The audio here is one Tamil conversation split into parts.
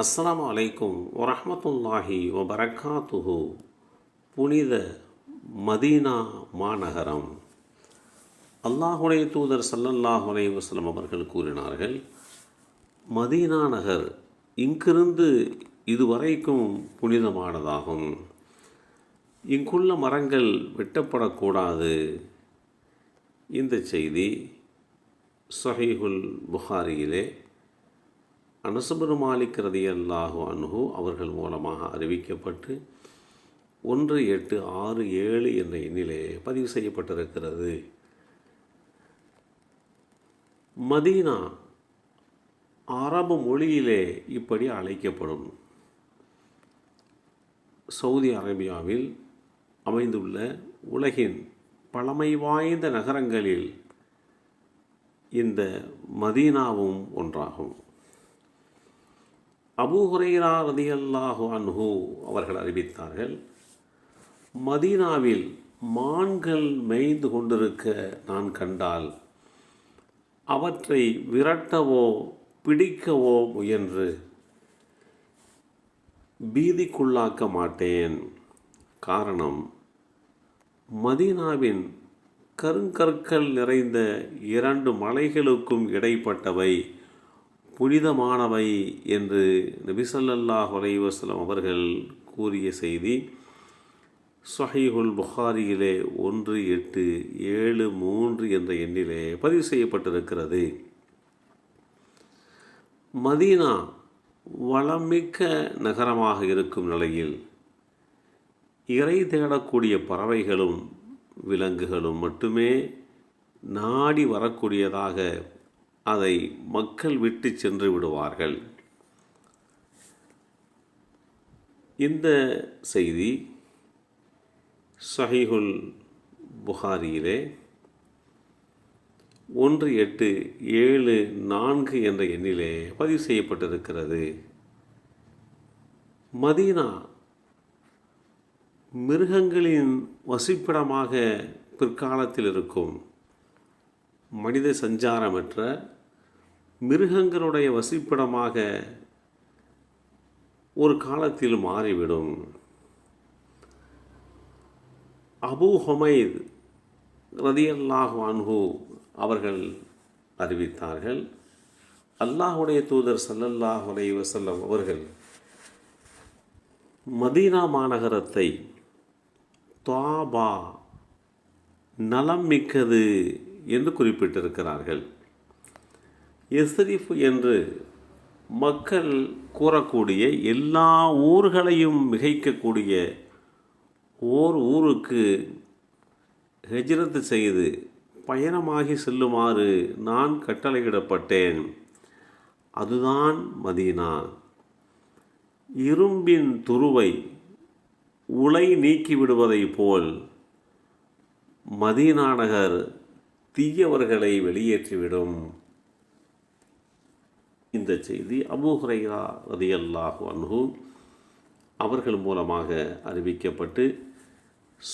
அஸ்ஸலாமு அலைக்கும் வரமத்துல்லாஹி வபரகாத்துஹு. புனித மதீனா மாநகரம். அல்லாஹுடைய தூதர் சல்லல்லாஹ் வலைவசலம் அவர்கள் கூறினார்கள் மதீனா நகர் இங்கிருந்து இதுவரைக்கும் புனிதமானதாகும். இங்குள்ள மரங்கள் வெட்டப்படக்கூடாது. இந்த செய்தி சஹீஹுல் புகாரியிலே அனசுபரு மாலிக் ரதியல்லாஹு அன்ஹு அவர்கள் மூலமாக அறிவிக்கப்பட்டு ஒன்று எட்டு ஆறு ஏழு என்ற எண்ணிலே பதிவு செய்யப்பட்டிருக்கிறது. மதீனா அரபு மொழியிலே இப்படி அழைக்கப்படும். சவுதி அரேபியாவில் அமைந்துள்ள உலகின் பழமை வாய்ந்த நகரங்களில் இந்த மதீனாவும் ஒன்றாகும். அபூ ஹுரைரா ரதியல்லாஹு அன்ஹு அவர்கள் அறிவித்தார்கள் மதீனாவில் மான்கள் மேய்ந்து கொண்டிருக்க நான் கண்டால் அவற்றை விரட்டவோ பிடிக்கவோ முயன்று பீதிக்குள்ளாக்க மாட்டேன். காரணம் மதீனாவின் கருங்கற்கள் நிறைந்த இரண்டு மலைகளுக்கும் இடைப்பட்டவை. புனிதமானவை என்று நபிசல்லாஹ் அலைவாஸ்லம் அவர்கள் கூறிய செய்தி சொஹீஹுல் புகாரியிலே ஒன்று எட்டு ஏழு மூன்று என்ற எண்ணிலே பதிவு செய்யப்பட்டிருக்கிறது. மதீனா வளமிக்க நகரமாக இருக்கும் நிலையில் இறை தேடக்கூடிய பறவைகளும் விலங்குகளும் மட்டுமே நாடி வரக்கூடியதாக அதை மக்கள் விட்டு சென்று விடுவார்கள். இந்த செய்தி சஹிஹுல் புகாரியிலே ஒன்று எட்டு ஏழு நான்கு என்ற எண்ணிலே பதிவு செய்யப்பட்டிருக்கிறது. மதீனா மிருகங்களின் வசிப்பிடமாக பிற்காலத்தில் இருக்கும். மனித சஞ்சாரமற்ற மிருகங்களுடைய வசிப்பிடமாக ஒரு காலத்தில் மாறிவிடும். அபு ஹொமைத் ரதியல்லாஹ் வான்ஹு அவர்கள் அறிவித்தார்கள் அல்லாஹுடைய தூதர் சல்லல்லாஹ் அலை வசல்லம் அவர்கள் மதீனா மாநகரத்தை துவாபா நலம் மிக்கது என்று குறிப்பிட்டிருக்கிறார்கள். எஸ்ரிஃப் என்று மக்கள் கூறக்கூடிய எல்லா ஊர்களையும் மிகைக்கக்கூடிய ஓர் ஊருக்கு ஹெஜ்ரத் செய்து பயணமாகி செல்லுமாறு நான் கட்டளையிடப்பட்டேன். அதுதான் மதீனா. இரும்பின் துருவை உலை நீக்கிவிடுவதைப் போல் மதீனா நகர் தீயவர்களை வெளியேற்றிவிடும். இந்த செய்தி அபுஹுரைரா ரதியல்லாஹு அன்ஹு அவர்கள் மூலமாக அறிவிக்கப்பட்டு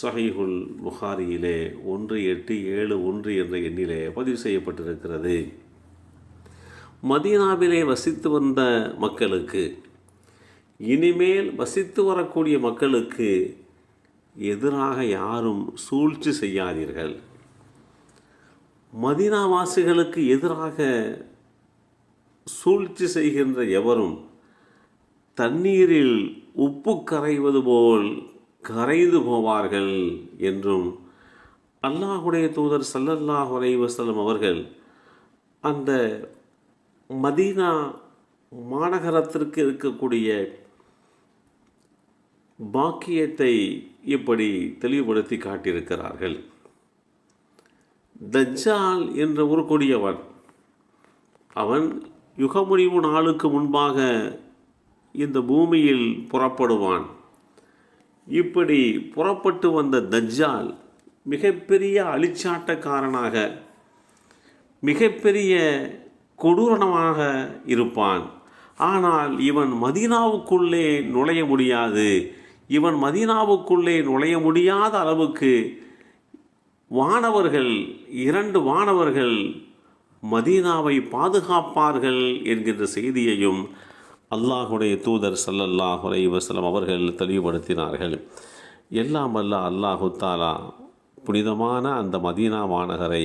சஹீஹுல் புகாரியிலே ஒன்று எட்டு ஏழு ஒன்று என்ற எண்ணிலே பதிவு செய்யப்பட்டிருக்கிறது. மதீனாவிலே வசித்து வந்த மக்களுக்கு இனிமேல் வசித்து வரக்கூடிய மக்களுக்கு எதிராக யாரும் சூழ்ச்சி செய்யாதீர்கள். மதினாவாசிகளுக்கு எதிராக சூழ்ச்சி செய்கின்ற எவரும் தண்ணீரில் உப்பு கரைவது போல் கரைந்து போவார்கள் என்றும் அல்லாஹுடைய தூதர் சல்லல்லாஹ் அலைவசலம் அவர்கள் அந்த மதீனா மாநகரத்திற்கு இருக்கக்கூடிய பாக்கியத்தை இப்படி தெளிவுபடுத்தி காட்டியிருக்கிறார்கள். தஜ்ஜால் என்ற ஒரு கொடியவன். அவன் யுகமுடிவு நாளுக்கு முன்பாக இந்த பூமியில் புறப்படுவான். இப்படி புறப்பட்டு வந்த தஜ்ஜால் மிகப்பெரிய அழிச்சாட்டக்காரனாக மிகப்பெரிய கொடூரனமாக இருப்பான். ஆனால் இவன் மதீனாவுக்குள்ளே நுழைய முடியாது. இவன் மதீனாவுக்குள்ளே நுழைய முடியாத அளவுக்கு வானவர்கள் இரண்டு வானவர்கள் மதீனாவை பாதுகாப்பார்கள் என்கின்ற செய்தியையும் அல்லாஹுடைய தூதர் ஸல்லல்லாஹு அலைஹி அவர்கள் தெளிவுபடுத்தினார்கள். எல்லாம் அல்ல அல்லாஹு தாலா புனிதமான அந்த மதீனா மாநகரை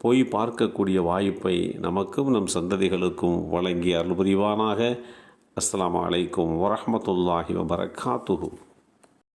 போய் பார்க்கக்கூடிய வாய்ப்பை நமக்கும் நம் சந்ததிகளுக்கும் வழங்கி அருள் புரிவானாக அஸ்லாம் அலைக்கும் வரமத்துல்லாஹி வபரகாத்துஹு.